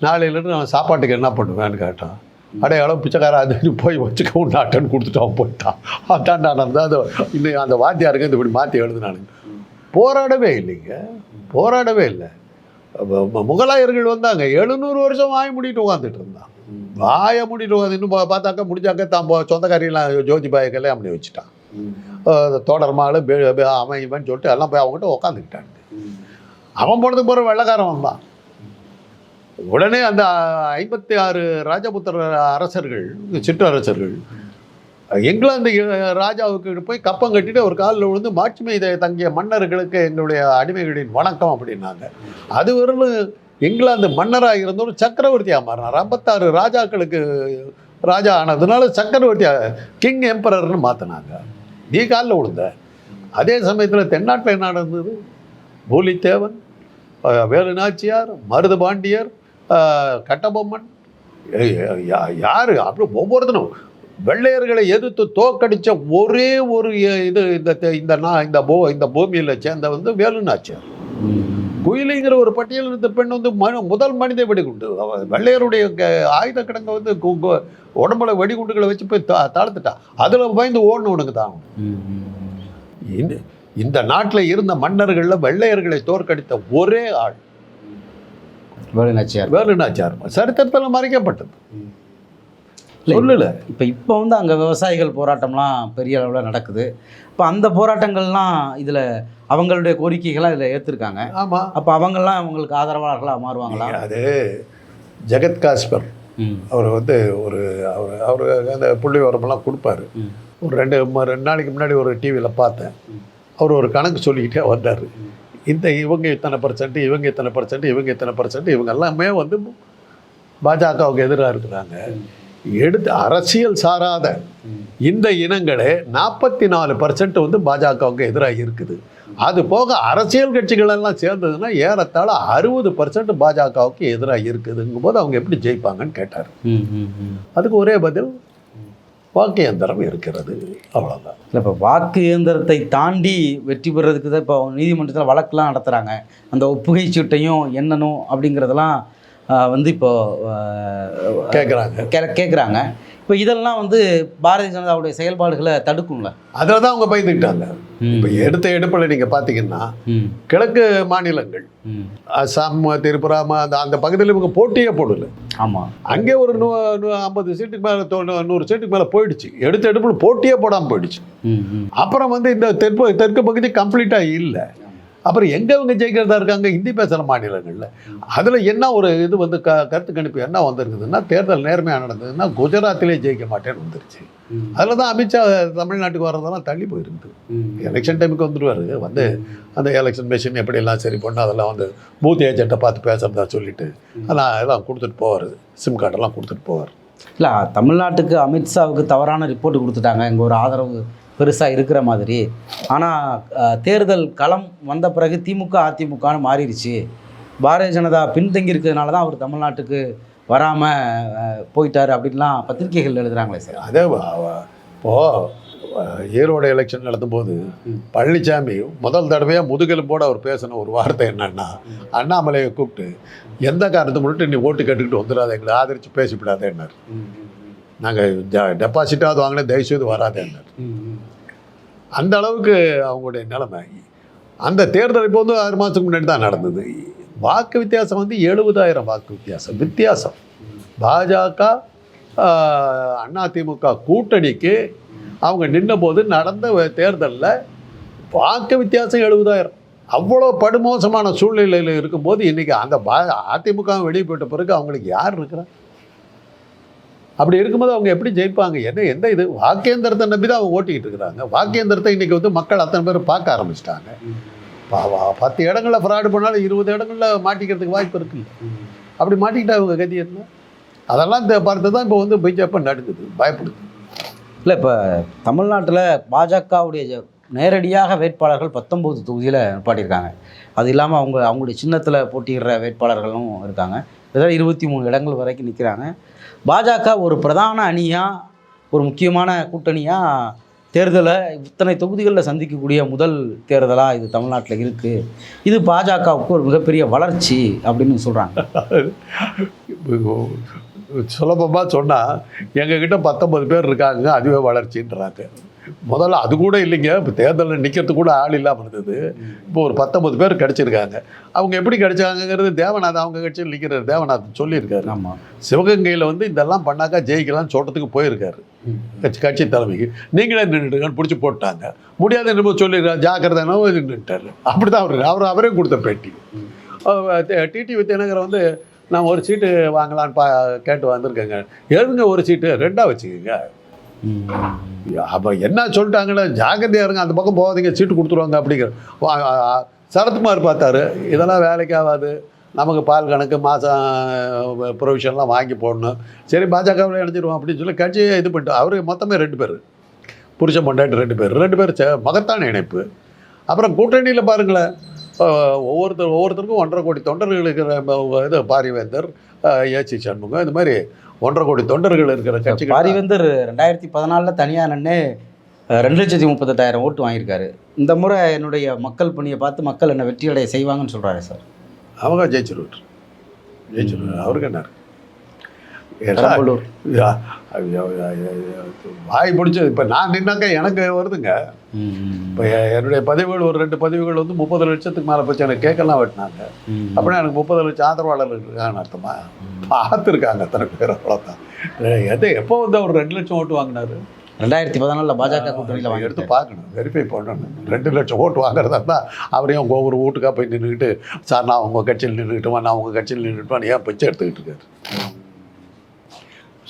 நாளையிலேருந்து நான் சாப்பாட்டுக்கு என்ன பண்ணுவேன்னு கேட்டான். அடையாளம் பிச்சைக்கார அது போய் வச்சுக்க உன் நாட்டன்னு கொடுத்துட்டான் போயிட்டான். அதான் நான் அந்த அது இன்னும் அந்த வாத்தியாருக்கு இந்த இப்படி மாற்றி எழுதுனானுங்க. போராடவே இல்லைங்க. போராடவே இல்லை. முகலாயர்கள் வந்தாங்க. எழுநூறு வருஷம் வாய மூடிட்டு உட்காந்துட்டு இருந்தான். வாய மூடிட்டு உட்காந்து இன்னும் பார்த்தாக்கா முடிஞ்சாக்க தான் சொந்தக்காரியெல்லாம் ஜோதிபாயை கல்யாணம் பண்ணி வச்சுட்டான். தொடர்மாள் அவன் இவன் சொல்லிட்டு எல்லாம் போய் அவங்ககிட்ட உட்காந்துக்கிட்டாங்க அவன் போனதுக்கு போகிற வெள்ளக்காரன் வந்தான் உடனே அந்த ஐம்பத்தி ஆறு ராஜபுத்திர அரசர்கள் சிற்றரசர்கள் இங்கிலாந்து ராஜாவுக்கு போய் கப்பம் கட்டிட்டு ஒரு காலில் விழுந்து மாட்சி மீது தங்கிய மன்னர்களுக்கு எங்களுடைய அடிமைகளின் வணக்கம் அப்படின்னாங்க. அதுவரையிலும் இங்கிலாந்து மன்னராக இருந்தவர் சக்கரவர்த்தியாக மாறினார். ஐம்பத்தாறு ராஜாக்களுக்கு ராஜா ஆனதுனால சக்கரவர்த்தியாக கிங் எம்பரர்னு மாற்றினாங்க நீ காலில் விழுந்த. அதே சமயத்தில் தென்னாட்டில் என்ன நடந்தது பூலித்தேவன் வேலுநாச்சியார் வேலு நாச்சியார் மருது பாண்டியர் கட்டபொம்மன் யார்? யா- அப்படி ஒவ்வொருத்தனும் வெள்ளையர்களை எதிர்த்து தோக்கடிச்ச ஒரே ஒரு இது இந்த இந்த நா- இந்த பூ இந்த பூமியில் சேர்ந்த வந்து வேலு நாச்சியார் குயிலிங்கிற ஒரு பட்டியல் இருந்த பெண் வந்து மனு முதல் மனித வெடிகுண்டு. வெள்ளையருடைய ஆயுத கிடங்க வந்து உடம்புல வெடிகுண்டுகளை வச்சு போய் தா தாழ்த்துட்டா. அதில் பயந்து ஓடணுனுக்கு தான். இந்த இந்த நாட்டில் இருந்த மன்னர்களில் வெள்ளையர்களை தோற்கடித்த ஒரே ஆள் வேலுநாச்சியார். வேலுநாச்சியார். சரித்திரத்தில் மறைக்கப்பட்டது. சொல்லல. இப்போ இப்போ வந்து அங்கே விவசாயிகள் போராட்டம்லாம் பெரிய அளவில் நடக்குது. இப்போ அந்த போராட்டங்கள்லாம் இதில் அவங்களுடைய கோரிக்கைகள்லாம் இதில் ஏற்றிருக்காங்க ஆமாம் அப்போ அவங்கெல்லாம் அவங்களுக்கு ஆதரவாளர்களாக மாறுவாங்களா? அது ஜெகத் காஸ்பர். அவர் வந்து ஒரு அவர் அவர் அந்த புள்ளி உரமெல்லாம் கொடுப்பாரு. ஒரு ரெண்டு ரெண்டு நாளைக்கு முன்னாடி ஒரு டிவியில் பார்த்தேன். அவர் ஒரு கணக்கு சொல்லிக்கிட்டே வந்தார். இந்த இவங்க இத்தனை பர்சன்ட் இவங்க இத்தனை பர்சன்ட் இவங்க இத்தனை பர்சன்ட் இவங்க எல்லாமே வந்து பாஜகவுக்கு எதிராக இருக்கிறாங்க. எடுத்து அரசியல் சாராத இந்த இனங்களே நாற்பத்தி நாலு பர்சன்ட் வந்து பாஜகவுக்கு எதிராக இருக்குது. அது போக அரசியல் கட்சிகள் எல்லாம் சேர்ந்ததுன்னா ஏறத்தாழ அறுபது பர்சன்ட் பாஜகவுக்கு எதிராக இருக்குதுங்கும் போது அவங்க எப்படி ஜெயிப்பாங்கன்னு கேட்டார். அதுக்கு ஒரே பதில் வாக்கு இயந்திரம் இருக்கிறது. அவ்வளோதான் இல்லை இப்போ வாக்கு இயந்திரத்தை தாண்டி வெற்றி பெறதுக்கு தான் இப்போ நீதிமன்றத்தில் வழக்கெலாம் நடத்துகிறாங்க அந்த ஒப்புகை சீட்டையும் எண்ணணும் அப்படிங்கிறதெல்லாம் வந்து இப்போ கேட்குறாங்க கேட்குறாங்க இப்போ இதெல்லாம் வந்து பாரதிய ஜனதாவுடைய செயல்பாடுகளை தடுக்கும்ல? அதில் தான் அவங்க பயந்துக்கிட்டாங்க. இப்போ எடுத்த எடுப்பில் நீங்கள் பார்த்தீங்கன்னா கிழக்கு மாநிலங்கள் அசாம் திரிபுரா அந்த அந்த பகுதியில் இவங்க போட்டியே போடல. ஆமாம் அங்கே ஒரு நூ ஐம்பது சீட்டுக்கு மேலே நூறு சீட்டுக்கு மேலே போயிடுச்சு. எடுத்த எடுப்பில் போட்டியே போடாமல் போயிடுச்சு. அப்புறம் வந்து இந்த தெற்கு தெற்கு பகுதி கம்ப்ளீட்டாக இல்லை. அப்புறம் எங்கே அவங்க ஜெயிக்கிறதா இருக்காங்க? ஹிந்தி பேசுகிற மாநிலங்களில். அதில் என்ன ஒரு இது வந்து க கருத்து கணிப்பு என்ன வந்திருக்குதுன்னா தேர்தல் நேர்மையாக நடந்ததுன்னா குஜராத்திலே ஜெயிக்க மாட்டேன்னு வந்துருச்சு. அதில் தான் அமித்ஷா தமிழ்நாட்டுக்கு வர்றதெல்லாம் தள்ளி போயிருக்குது எலெக்ஷன் டைமுக்கு வந்துடுவார் வந்து அந்த எலெக்ஷன் மிஷின் எப்படியெல்லாம் சரி பண்ண அதெல்லாம் வந்து பூத் ஏஜென்ட்டை பார்த்து பேசுகிறதா சொல்லிட்டு அதெல்லாம் எல்லாம் கொடுத்துட்டு போவார். சிம் கார்டெல்லாம் கொடுத்துட்டு போவார். இல்லை தமிழ்நாட்டுக்கு அமித்ஷாவுக்கு தவறான ரிப்போர்ட் கொடுத்துட்டாங்க. இங்கே ஒரு ஆதரவு பெருசாக இருக்கிற மாதிரி. ஆனால் தேர்தல் களம் வந்த பிறகு திமுக அதிமுகன்னு மாறிடுச்சு. பாரதிய ஜனதா பின்தங்கி இருக்கிறதுனால தான் அவர் தமிழ்நாட்டுக்கு வராமல் போயிட்டார் அப்படின்லாம் பத்திரிகைகள் எழுதுறாங்களே சார். அதே வ- வ- இப்போ அஹ், ஈரோடு எலெக்ஷன் நடத்தும்போது பழனிசாமி முதல் தடவையாக முதுகெலும்போடு அவர் பேசின ஒரு வார்த்தை என்னன்னா அண்ணாமலையை கூப்பிட்டு எந்த காரணத்தை முன்னிட்டு நீ ஓட்டு கேட்டுக்கிட்டு வந்துடாத எங்களை ஆதரித்து பேசிவிடாதேன்னார். நாங்கள் டெபாசிட்டாவது வாங்கின தயவுசெய்து வராதேன்னார் அந்த அளவுக்கு அவங்களுடைய நிலைமை. அந்த தேர்தல் இப்போ வந்து ஆறு மாதத்துக்கு முன்னாடி தான் நடந்தது. வாக்கு வித்தியாசம் வந்து எழுபதாயிரம் வாக்கு வித்தியாசம் வித்தியாசம். பாஜக அண்ணா அதிமுக கூட்டணிக்கு அவங்க நின்னபோது நடந்த தேர்தலில் வாக்கு வித்தியாசம் எழுபதாயிரம். அவ்வளோ படுமோசமான சூழ்நிலையில் இருக்கும்போது இன்றைக்கி அந்த பா அதிமுக வெளியே போயிட்ட பிறகு அவங்களுக்கு யார் இருக்கிறா? அப்படி இருக்கும்போது அவங்க எப்படி ஜெயிப்பாங்க? என்ன எந்த இது? வாக்கேந்திரத்தை நம்பி தான் அவங்க ஓட்டிக்கிட்டு இருக்கிறாங்க. வாக்கேந்திரத்தை இன்றைக்கி வந்து மக்கள் அத்தனை பேர் பார்க்க ஆரம்பிச்சிட்டாங்க. ப- பத்து இடங்களில் ஃப்ராடு பண்ணாலும் இருபது இடங்களில் மாட்டிக்கிறதுக்கு வாய்ப்பு இருக்குல்ல அப்படி மாட்டிக்கிட்டா அவங்க கதி என்ன? அதெல்லாம் இந்த பார்த்து தான் இப்போ வந்து பிஜேபி நடக்குது பயப்படுது. இல்லை இப்போ தமிழ்நாட்டில் பாஜகவுடைய நேரடியாக வேட்பாளர்கள் பத்தொம்போது தொகுதியில் நிற்பாட்டியிருக்காங்க அது இல்லாமல் அவங்க அவங்களுடைய சின்னத்தில் போட்டியிடுற வேட்பாளர்களும் இருக்காங்க. கிட்டத்தட்ட இருபத்தி மூணு இடங்கள் வரைக்கும் நிற்கிறாங்க பாஜக ஒரு பிரதான அணியாக ஒரு முக்கியமான கூட்டணியாக தேர்தலை இத்தனை தொகுதிகளில் சந்திக்கக்கூடிய முதல் தேர்தலாக இது தமிழ்நாட்டில் இருக்குது இது பாஜகவுக்கு ஒரு மிகப்பெரிய வளர்ச்சி அப்படின்னு சொல்கிறாங்க சுலபமாக சொன்னால் எங்ககிட்ட பத்தொன்பது பேர் இருக்காங்க அதுவே வளர்ச்சின்றாங்க. முதல்ல அது கூட இல்லைங்க. இப்போ தேர்தலில் நிற்கிறதுக்கு கூட ஆள் இல்லாமல் இருந்தது. இப்போ ஒரு பத்தொன்பது பேர் கிடச்சிருக்காங்க. அவங்க எப்படி கிடைச்சாங்கங்கிறது தேவநாத் அவங்க கட்சியில் நிற்கிற தேவநாத் சொல்லியிருக்காரு. ஆமாம் சிவகங்கையில் வந்து இதெல்லாம் பண்ணாக்கா ஜெயிக்கலாம்னு சொல்கிறதுக்கு போயிருக்காரு. கட்சி கட்சி தலைமைக்கு. நீங்களே நின்றுடுங்கன்னு பிடிச்சி போட்டாங்க. முடியாத என்னமோ சொல்லிடுறாரு. ஜாக்கிரதானோ நின்றுட்டார் அப்படி தான் அவர். அவர் அவரே கொடுத்த பேட்டி. டிடி வித்யநகர் வந்து நான் ஒரு சீட்டு வாங்கலான்னு பா கேட்டு வந்திருக்கேங்க. எழுதுங்க ஒரு சீட்டு. ரெண்டாக வச்சுக்கோங்க. அப்போ என்ன சொல்லிட்டாங்கன்னா ஜாக்கிரதையாக இருங்க அந்த பக்கம் போகாதீங்க சீட்டு கொடுத்துருவாங்க அப்படிங்கிற வா- சரத்குமார் பார்த்தாரு இதெல்லாம் வேலைக்கு ஆகாது. நமக்கு பால் கணக்கு மாதம் ப்ரொவிஷன்லாம் வாங்கி போடணும். சரி பாஜகவில் இணைஞ்சிருவோம் அப்படின்னு சொல்லி கட்சியை இது பண்ணிட்டு அவர் மொத்தமே ரெண்டு பேர். புருஷ மண்டாட்டு ரெண்டு பேர். ரெண்டு பேர் சே- மகத்தான இணைப்பு. அப்புறம் கூட்டணியில் பாருங்களேன் ஒவ்வொருத்தர் ஒவ்வொருத்தருக்கும் ஒன்றரை கோடி தொண்டர்கள் இருக்கிற இது பாரிவேந்தர் ஏசி சண்முகம் இந்த மாதிரி ஒன்றரை கோடி தொண்டர்கள் இருக்கிற கட்சிகள். பாரிவேந்தர் ரெண்டாயிரத்தி பதினாலில் தனியாக நின்று ரெண்டு லட்சத்தி முப்பத்தெட்டாயிரம் ஓட்டு வாங்கியிருக்காரு. இந்த முறை என்னுடைய மக்கள் பணியை பார்த்து மக்கள் என்ன வெற்றியடைய செய்வாங்கன்னு சொல்கிறாரு சார். அவங்க ஜெயிச்சிருவார். ஜெயிச்சிருவார். அவருக்கு என்ன இருக்கு? ஏன்னா, பெரம்பலூர் யா, ஐயோ, ஐயோ, ஐயோ, வாய் பிடிச்சது இப்போ நான் நின்னாக்க எனக்கு வருதுங்க. இப்போ என்னுடைய பதிவுகள் ஒரு ரெண்டு பதிவுகள் வந்து முப்பது லட்சத்துக்கு மேலே போச்சு. எனக்கு கேட்கலாம் வெட்டினாங்க. அப்படின்னா எனக்கு முப்பது லட்சம் ஆதரவாளர்கள் இருக்காங்கன்னு அர்த்தமா பார்த்துருக்காங்க அத்தனை பேர் அவ்வளோதான் எதை எப்போ வந்து அவர் ரெண்டு லட்சம் ஓட்டு வாங்கினாரு? ரெண்டாயிரத்தி பதினாலில் பாஜக கூட்டணியில் எடுத்து வாங்கிட்டு பார்க்கணும். வெரிஃபை பண்ணணும். ரெண்டு லட்சம் ஓட்டு வாங்குறதா இருந்தால் அவரையும் உங்கள் ஒவ்வொரு வீட்டுக்காக போய் நின்றுக்கிட்டு சார் நான் உங்கள் கட்சியில் நின்றுக்கிட்டுமா நான் உங்கள் கட்சியில் நின்றுட்டுமா ஏன் பிச்சை எடுத்துக்கிட்டு இருக்காரு?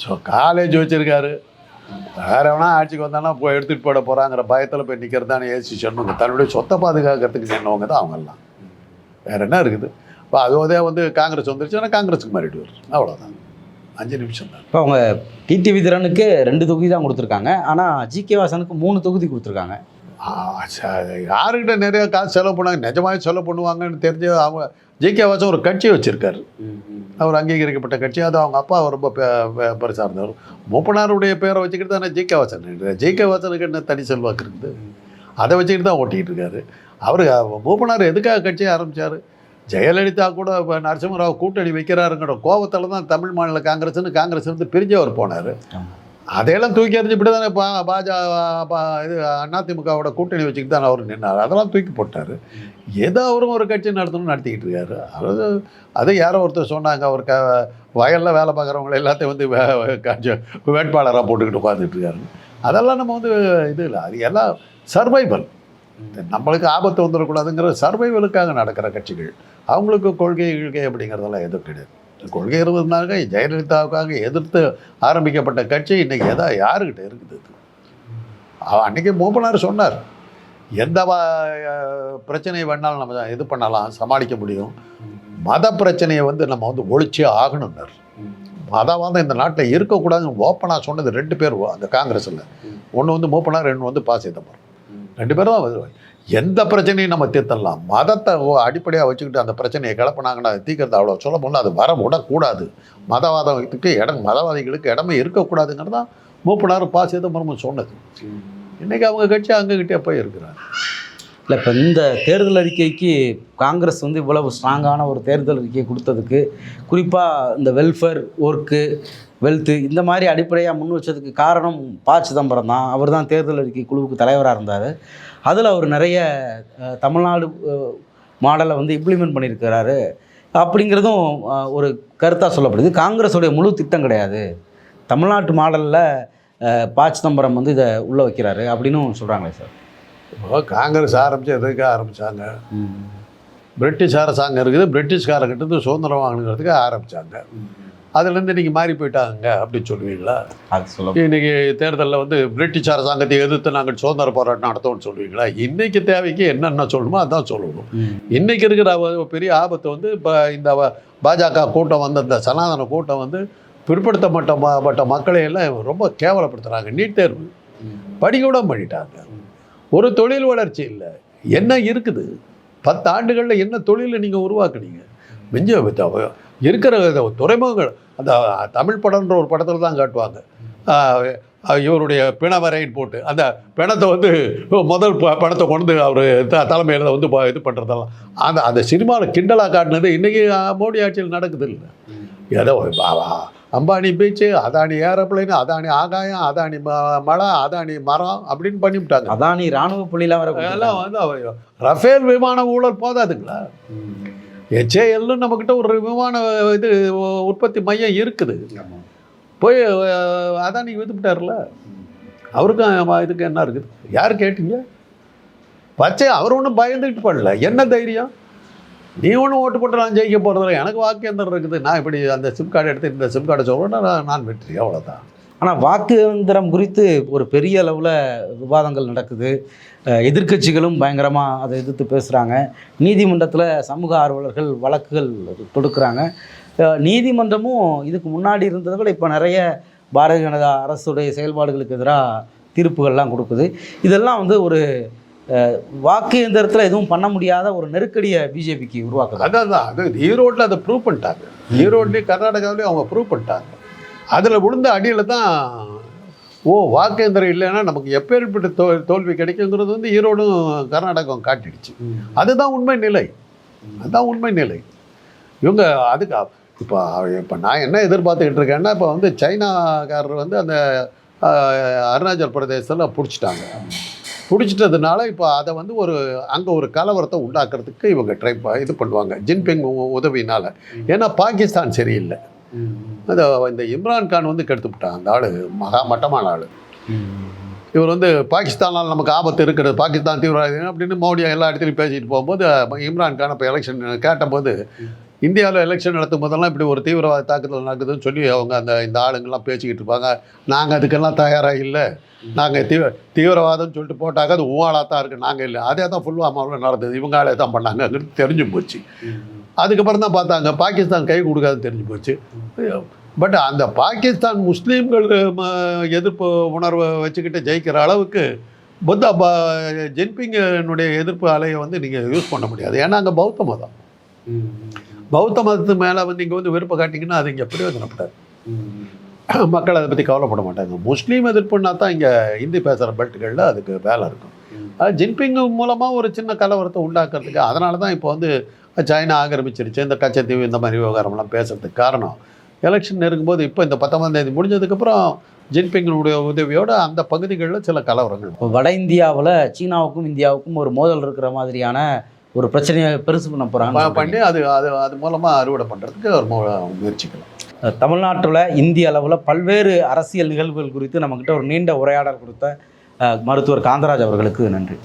ஸோ காலேஜ் வச்சுருக்காரு. வேற எவனா ஆட்சிக்கு வந்தானா போய் எடுத்துகிட்டு போட போகிறாங்கிற பயத்தில் போய் நிற்கிறது தானே ஏசி சொன்னவங்க. தன்னுடைய சொத்தை பாதுகாக்கிறதுக்கு நின்னவங்க தான் அவங்கெல்லாம். வேற என்ன இருக்குது? இப்போ அதோதே வந்து காங்கிரஸ் வந்துருச்சுன்னா காங்கிரஸுக்கு மாறிடுவார் அவ்வளோதான் அஞ்சு நிமிஷம் தான். இப்போ அவங்க டிடிவி திறனுக்கு ரெண்டு தொகுதி தான் கொடுத்துருக்காங்க. ஆனால் ஜிகே வாசனுக்கு மூணு தொகுதி கொடுத்துருக்காங்க. யாருக்கிட்ட நிறைய காசு செலவு பண்ணாங்க நிஜமாவே செலவு பண்ணுவாங்கன்னு தெரிஞ்சு அவங்க ஜிகே வாசம் ஒரு கட்சி வச்சுருக்காரு. அவர் அங்கீகரிக்கப்பட்ட கட்சி. அது அவங்க அப்பா ரொம்ப பெருசாக இருந்தவர் மூப்பனாருடைய பேரை வச்சுக்கிட்டு தானே ஜிகே வாசன் ஜிகே வாசனுக்கு என்ன தனி செல்வாக்கு இருக்குது? அதை வச்சுக்கிட்டு தான் ஓட்டிக்கிட்டு இருக்காரு. அவர் மூப்பனார் எதுக்காக கட்சியை ஆரம்பித்தார் ஜெயலலிதா கூட இப்போ நரசிம்மராவ் கூட்டணி வைக்கிறாருங்கிற கோபத்தில் தான் தமிழ் மாநில காங்கிரஸ்னு காங்கிரஸ் இருந்து பிரிஞ்சு அவர் போனார் அதையெல்லாம் தூக்கி எறிஞ்சு இப்படி தானே பா பாஜக பா இது அதிமுகவோட கூட்டணி வச்சுக்கிட்டு தான் அவர் நின்னார். அதெல்லாம் தூக்கி போட்டார். ஏதோ அவரும் ஒரு கட்சி நடத்தணும்னு நடத்திக்கிட்டு இருக்காரு. அது அதை யாரோ ஒருத்தர் சொன்னாங்க அவர் க வயலில் வேலை பார்க்குறவங்க எல்லாத்தையும் வந்து வே- வேட்பாளராக போட்டுக்கிட்டு உட்காந்துட்டு இருக்காரு அதெல்லாம் நம்ம வந்து இது இல்லை. அது எல்லாம் சர்வைவல் நம்மளுக்கு ஆபத்து வந்துடக்கூடாதுங்கிற சர்வைவலுக்காக நடக்கிற கட்சிகள். அவங்களுக்கு கொள்கை கிழ்கை அப்படிங்கிறதெல்லாம் எதுவும் கிடையாது. கொள்கை இருந்ததுனாக்க ஜெயலலிதாவுக்காக எதிர்த்து ஆரம்பிக்கப்பட்ட கட்சி இன்னைக்கு எதா யாருக்கிட்ட இருக்குது அன்றைக்கி மூப்பனார் சொன்னார் எந்த வ- பிரச்சனையை வேணாலும் நம்ம இது பண்ணலாம் சமாளிக்க முடியும். மத பிரச்சனையை வந்து நம்ம வந்து ஒழிச்சே ஆகணும்னார். மதவாதம் இந்த நாட்டில் இருக்கக்கூடாதுன்னு ஓப்பனாக சொன்னது ரெண்டு பேர் அந்த காங்கிரஸில். ஒன்று வந்து மூப்பனார் ரெண்டு வந்து பா சிதம்பரம் ரெண்டு பேரும் தான் வருவாங்க. எந்த பிரச்சனையும் நம்ம தீர்த்தலாம் மதத்தை அடிப்படையாக வச்சுக்கிட்டு அந்த பிரச்சனையை கிளப்பினாங்கன்னா அது அவ்வளோ சொல்ல முடியல அது வர விடக்கூடாது. மதவாதத்துக்கு இடம் மதவாதிகளுக்கு இடமே இருக்கக்கூடாதுங்கிறது தான் மூப்பனார் பா. சிதம்பரமும் சொன்னது. இன்றைக்கி அவங்க கட்சி அங்ககிட்டே போய் இருக்கிறாங்க இல்லை இப்போ இந்த தேர்தல் அறிக்கைக்கு காங்கிரஸ் வந்து இவ்வளவு ஸ்ட்ராங்கான ஒரு தேர்தல் அறிக்கை கொடுத்ததுக்கு குறிப்பாக இந்த வெல்ஃபேர் ஒர்க்கு வெல்த்து இந்த மாதிரி அடிப்படையாக முன் வச்சதுக்கு காரணம் ப. சிதம்பரம் தான். அவர் தான் தேர்தல் அறிக்கை குழுவுக்கு தலைவராக இருந்தார். அதில் அவர் நிறைய தமிழ்நாடு மாடலை வந்து இம்ப்ளிமெண்ட் பண்ணியிருக்கிறாரு. அப்படிங்கிறதும் ஒரு கருத்தாக சொல்லப்படுது. காங்கிரஸுடைய முழு திட்டம் கிடையாது. தமிழ்நாட்டு மாடலில் ப. சிதம்பரம் வந்து இதை உள்ளே வைக்கிறாரு அப்படின்னும் சொல்கிறாங்களே சார். இப்போ காங்கிரஸ் ஆரம்பிச்சு எதுக்கு ஆரம்பித்தாங்க பிரிட்டிஷ் அரசாங்கம் இருக்குது. பிரிட்டிஷ்காரங்கிட்ட சுதந்திரம் வாங்கணுங்கிறதுக்கு ஆரம்பித்தாங்க அதுலேருந்து இன்னைக்கு மாறி போயிட்டாங்க அப்படின்னு சொல்லுவீங்களா? அது சொல்ல இன்னைக்கு தேர்தலில் வந்து பிரிட்டிஷ் அரசாங்கத்தை எதிர்த்து நாங்கள் சுதந்திர போராட்டம் நடத்தோம்னு சொல்லுவீங்களா? இன்னைக்கு தேவைக்கு என்னென்ன சொல்லணுமோ அதான் சொல்லணும். ம். இன்னைக்கு இருக்கிற பெரிய ஆபத்து வந்து இப்போ இந்த பாஜக கூட்டம் வந்து இந்த சனாதன கூட்டம் வந்து பிற்படுத்தப்பட்ட மக்களை எல்லாம் ரொம்ப கேவலப்படுத்துகிறாங்க நீட் தேர்வு. படிக்கூட பண்ணிட்டாங்க. ஒரு தொழில் வளர்ச்சி இல்லை. என்ன இருக்குது? பத்து ஆண்டுகளில் என்ன தொழிலை நீங்கள் உருவாக்குனீங்க? மிஞ்ச இருக்கிற துறைமுகங்கள் அந்த தமிழ் படம்ன்ற ஒரு படத்தில் தான் காட்டுவாங்க. இவருடைய பிண இவருடைய பிணவரைன்னு போட்டு அந்த பிணத்தை வந்து முதல் ப- கொண்டு அவர் த தலைமையில் வந்து இது பண்ணுறதெல்லாம் அந்த அந்த சினிமாவில் கிண்டலாக காட்டினது இன்றைக்கி மோடி ஆட்சியில் நடக்குது இல்லை. ஏதோ பா- அம்பானி பீச்சு அதானி ஏரோப்ளைன் அதானி ஆகாயம் அதானி ம- மழை அதானி மரம் அப்படின்னு பண்ணிவிட்டாங்க அதானி ராணுவ புள்ளிலாம் வர எல்லாம் வந்து ரஃபேல் விமான ஊழல் போதாதுங்களா? ஹெச்ஏஎல்னு நம்மக்கிட்ட ஒரு விமான இது உற்பத்தி மையம் இருக்குது. போய் அதானி வித்துப்பிட்டார்ல அவருக்கும் அஹ், இதுக்கு என்ன இருக்குது? யார் கேட்டீங்க? பச்சை அவர் ஒன்றும் பயந்துக்கிட்டு பண்ணல. என்ன தைரியம்? நீ ஒன்றும் ஓட்டு போட்டு நான் ஜெயிக்க போகிறதில்ல எனக்கு வாக்கு எந்திரம் இருக்குது. நான் இப்படி அந்த சிம் கார்டு எடுத்து இந்த சிம் கார்டை சொல்கிறேன்னா நான் நான் வெற்றி. அவ்வளோதான் ஆனால் வாக்கு எந்திரம் குறித்து ஒரு பெரிய அளவில் விவாதங்கள் நடக்குது. எதிர்கட்சிகளும் எதிர்க்கட்சிகளும் பயங்கரமாக அதை எதிர்த்து பேசுகிறாங்க நீதிமன்றத்தில் சமூக ஆர்வலர்கள் வழக்குகள் தொடுக்கிறாங்க. நீதிமன்றமும் இதுக்கு முன்னாடி இருந்ததை விட இப்போ நிறைய பாரதிய ஜனதா அரசுடைய செயல்பாடுகளுக்கு எதிராக தீர்ப்புகள்லாம் கொடுக்குது. இதெல்லாம் வந்து ஒரு வாக்கு எந்திரத்தில் எதுவும் பண்ண முடியாத ஒரு நெருக்கடியை பிஜேபிக்கு உருவாக்குது. அதான் தான் அது ஈரோட்டில் அதை ப்ரூவ் பண்ணிட்டாங்க. ஈரோட்லேயும் கர்நாடகாவிலையும் அவங்க ப்ரூவ் பண்ணிட்டாங்க. அதில் விழுந்த அடியில் தான் ஓ வாக்கேந்திரம் இல்லைன்னா நமக்கு எப்பேற்பட்ட தோ தோல்வி கிடைக்குங்கிறது வந்து ஈரோடும் கர்நாடகம் காட்டிடுச்சு. அதுதான் உண்மை நிலை. அதுதான் உண்மை நிலை. இவங்க அதுக்கு இப்போ இப்போ நான் என்ன எதிர்பார்த்துக்கிட்டு இருக்கேன்னா இப்போ வந்து சைனாக்காரர் வந்து அந்த அருணாச்சல் பிரதேசத்தில் பிடிச்சிட்டாங்க. பிடிச்சிட்டதுனால இப்போ அதை வந்து ஒரு அங்கே ஒரு கலவரத்தை உண்டாக்குறதுக்கு இவங்க ட்ரை இது பண்ணுவாங்க. ஜின்பிங் உ- உதவியினால ஏன்னா பாகிஸ்தான் சரியில்லை. அந்த இந்த இம்ரான் கான் வந்து கெடுத்து விட்டான். அந்த ஆள் மகா மட்டமான ஆள். இவர் வந்து பாகிஸ்தானால் நமக்கு ஆபத்து இருக்கிறது. பாகிஸ்தான் தீவிரவாதி அப்படின்னு மோடி எல்லா இடத்துலையும் பேசிட்டு போகும்போது இம்ரான் கான் இப்போ எலெக்ஷன் கேட்டபோது இந்தியாவில் எலெக்ஷன் நடத்தும் போதெல்லாம் இப்படி ஒரு தீவிரவாத தாக்குதல் நடக்குதுன்னு சொல்லி அவங்க அந்த இந்த ஆளுங்கெல்லாம் பேசிக்கிட்டு இருப்பாங்க. நாங்கள் அதுக்கெல்லாம் தயாராக இல்லை. நாங்கள் தீவிர தீவிரவாதம்னு சொல்லிட்டு போட்டாக்க அது ஊழலாக தான் இருக்குது நாங்கள் இல்லை. அதே தான் புல்வாமாவில் நடந்தது. இவங்க ஆளே தான் பண்ணாங்கன்னு தெரிஞ்சு போச்சு. அதுக்கப்புறம் தான் பார்த்தாங்க. பாகிஸ்தான் கை கொடுக்காதுன்னு தெரிஞ்சு போச்சு. பட் அந்த பாகிஸ்தான் முஸ்லீம்கள் எதிர்ப்பு உணர்வை வச்சுக்கிட்டு ஜெயிக்கிற அளவுக்கு புத்த ப- ஜின்பிங்கனுடைய எதிர்ப்பு அலையை வந்து நீங்கள் யூஸ் பண்ண முடியாது. ஏன்னா அங்கே பௌத்த மதம். பௌத்த மதத்து மேலே வந்து இங்கே வந்து விருப்பம் காட்டிங்கன்னா அது இங்கே பிரயோஜனப்படாது. மக்கள் அதை பற்றி கவலைப்பட மாட்டாங்க. முஸ்லீம் எதிர்ப்புன்னா தான் இங்கே ஹிந்தி பேசுகிற பெல்ட்டுகளில் அதுக்கு வேலை இருக்கும். அது ஜின்பிங் மூலமாக ஒரு சின்ன கலவரத்தை உண்டாக்குறதுக்கு அதனால தான் இப்போ வந்து சைனா ஆக்கிரமிச்சிருச்சு. இந்த கச்சத்தீவு இந்த மாதிரி விவகாரம்லாம் பேசுறதுக்கு காரணம். எலெக்ஷன் நெருங்கும்போது இப்போ இந்த பத்தொன்பதாம் தேதி முடிஞ்சதுக்கப்புறம் ஜின்பிங்கினுடைய உதவியோட அந்த பகுதிகளில் சில கலவரங்கள். இப்போ வட இந்தியாவில் சீனாவுக்கும் இந்தியாவுக்கும் ஒரு மோதல் இருக்கிற மாதிரியான ஒரு பிரச்சனையை பெருசு பண்ண போகிறாங்க பண்ணி அது அது அது மூலமாக அறுவடை பண்ணுறதுக்கு ஒரு முயற்சிக்கலாம். தமிழ்நாட்டில் இந்திய அளவில் பல்வேறு அரசியல் நிகழ்வுகள் குறித்து நம்மக்கிட்ட ஒரு நீண்ட உரையாடல் கொடுத்த மருத்துவர் காந்தராஜ் அவர்களுக்கு நன்றி.